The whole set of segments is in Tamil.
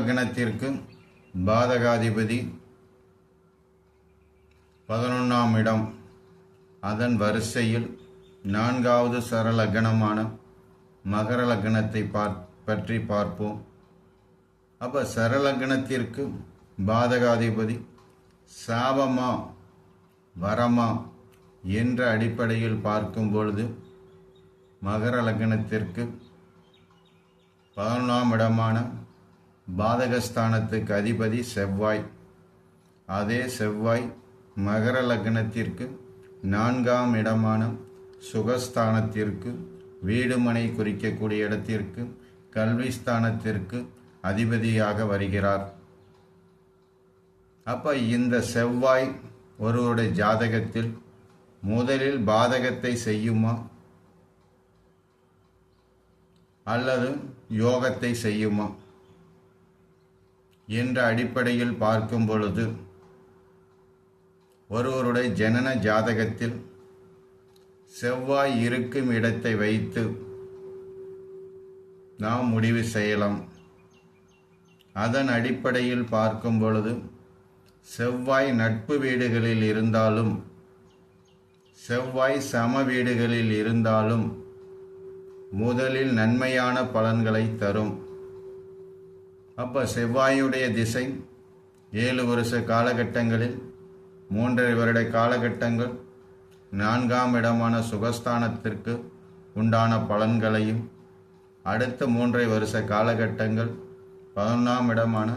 லக்னத்திற்கு பாதகாதிபதி பதினொன்றாம் இடம். அதன் வரிசையில் நான்காவது சரலக்னமான மகர லக்னத்தை பார் பற்றி பார்ப்போம். அப்போ சரலக்னத்திற்கு பாதகாதிபதி சாபமா வரமா என்ற அடிப்படையில் பார்க்கும் பொழுது மகர லக்னத்திற்கு பதினொன்றாம் இடமான பாதகஸ்தானத்துக்கு அதிபதி செவ்வாய். அதே செவ்வாய் மகர லக்னத்திற்கு நான்காம் இடமான சுகஸ்தானத்திற்கு வீடுமனை குறிக்கக்கூடிய இடத்திற்கு கல்விஸ்தானத்திற்கு அதிபதியாக வருகிறார். அப்போ இந்த செவ்வாய் ஒருவருடைய ஜாதகத்தில் முதலில் பாதகத்தை செய்யுமா? அல்லது யோகத்தை செய்யுமா? என்ற அடிப்படையில் பார்க்கும் பொழுது ஒருவருடைய ஜனன ஜாதகத்தில் செவ்வாய் இருக்கும் இடத்தை வைத்து நாம் முடிவு செய்யலாம். அதன் அடிப்படையில் பார்க்கும் பொழுது செவ்வாய் நட்பு வீடுகளில் இருந்தாலும் செவ்வாய் சம வீடுகளில் இருந்தாலும் முதலில் நன்மையான பலன்களை தரும். அப்போ செவ்வாயுடைய திசை ஏழு வருஷ காலகட்டங்களில் மூன்றரை வருட காலகட்டங்கள் நான்காம் இடமான சுகஸ்தானத்திற்கு உண்டான பலன்களையும் அடுத்த மூன்றரை வருஷ காலகட்டங்கள் பதினொன்றாம் இடமான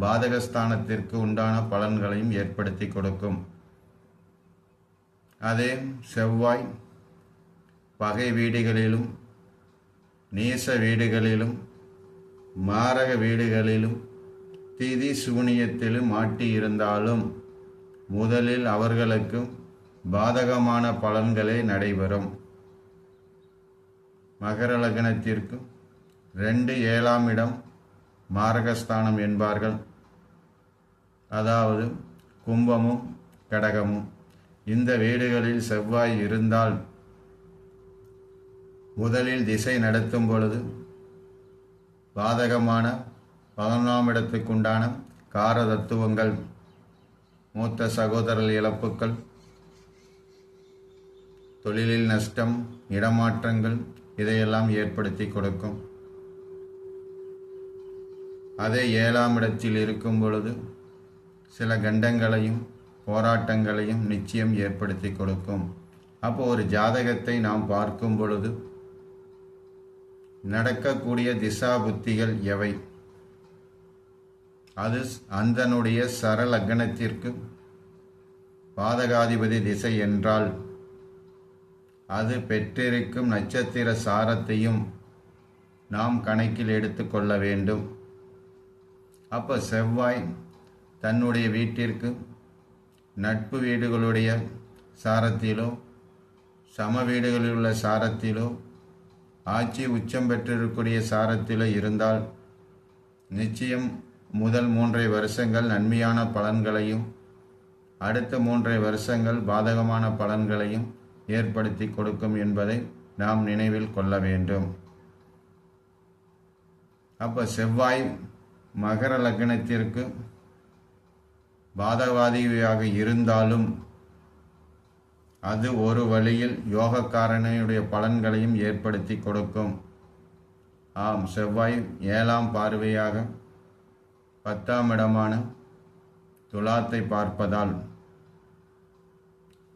பாதகஸ்தானத்திற்கு உண்டான பலன்களையும் ஏற்படுத்தி கொடுக்கும். அதே செவ்வாய் பகை வீடுகளிலும் நீச வீடுகளிலும் மாரக வீடுகளிலும் திதி சூனியத்திலும் மாட்டியிருந்தாலும் முதலில் அவர்களுக்கும் பாதகமான பலன்களே நடைபெறும். மகர லக்னத்திற்கும் ரெண்டு ஏழாம் இடம் மாரகஸ்தானம் என்பார்கள். அதாவது கும்பமும் கடகமும். இந்த வீடுகளில் செவ்வாய் இருந்தால் முதலில் திசை நடத்தும் பொழுது பாதகமான பதினொன்றாம் இடத்துக்குண்டான கார தத்துவங்கள் மூத்த சகோதரர் இழப்புக்கள் தொழிலில் நஷ்டம் இடமாற்றங்கள் இதையெல்லாம் ஏற்படுத்தி கொடுக்கும். அதே ஏழாம் இடத்தில் இருக்கும் பொழுது சில கண்டங்களையும் போராட்டங்களையும் நிச்சயம் ஏற்படுத்தி கொடுக்கும். அப்போ ஒரு ஜாதகத்தை நாம் பார்க்கும் பொழுது நடக்கக்கூடிய திசா புத்திகள் எவை? அது அந்தனுடைய சரலக்னத்திற்கு பாதகாதிபதி திசை என்றால் அது பெற்றிருக்கும் நட்சத்திர சாரத்தையும் நாம் கணக்கில் எடுத்துக்கொள்ள வேண்டும். அப்போ செவ்வாய் தன்னுடைய வீட்டிற்கு நட்பு வீடுகளுடைய சாரத்திலோ சம வீடுகளில் உள்ள சாரத்திலோ ஆட்சி உச்சம் பெற்றிருக்கூடிய சாரத்தில் இருந்தால் நிச்சயம் முதல் மூன்றை வருஷங்கள் நன்மையான பலன்களையும் அடுத்த மூன்றை வருஷங்கள் பாதகமான பலன்களையும் ஏற்படுத்தி கொடுக்கும் என்பதை நாம் நினைவில் கொள்ள வேண்டும். அப்போ செவ்வாய் மகர லக்னத்திற்கு பாதகவாதியாக இருந்தாலும் அது ஒரு வழியில் யோகக்காரனையுடைய பலன்களையும் ஏற்படுத்தி கொடுக்கும். ஆம் செவ்வாய் ஏழாம் பார்வையாக பத்தாம் இடமான துலாத்தை பார்ப்பதால்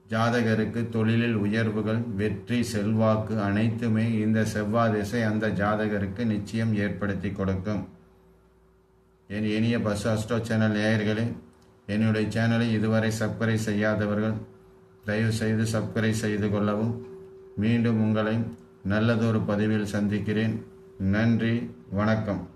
ஜாதகருக்கு தொழிலில் உயர்வுகள் வெற்றி செல்வாக்கு அனைத்துமே இந்த செவ்வாய் திசை அந்த ஜாதகருக்கு நிச்சயம் ஏற்படுத்தி கொடுக்கும். என் இனிய பஸ் அஸ்டோ சேனல் நேயர்களே என்னுடைய சேனலை இதுவரை சப்ஸ்கிரைப் செய்யாதவர்கள் தயவுசெய்து சப்ஸ்கிரைப் செய்து கொள்ளவும். மீண்டும் உங்களை நல்லதொரு பதிவில் சந்திக்கிறேன். நன்றி வணக்கம்.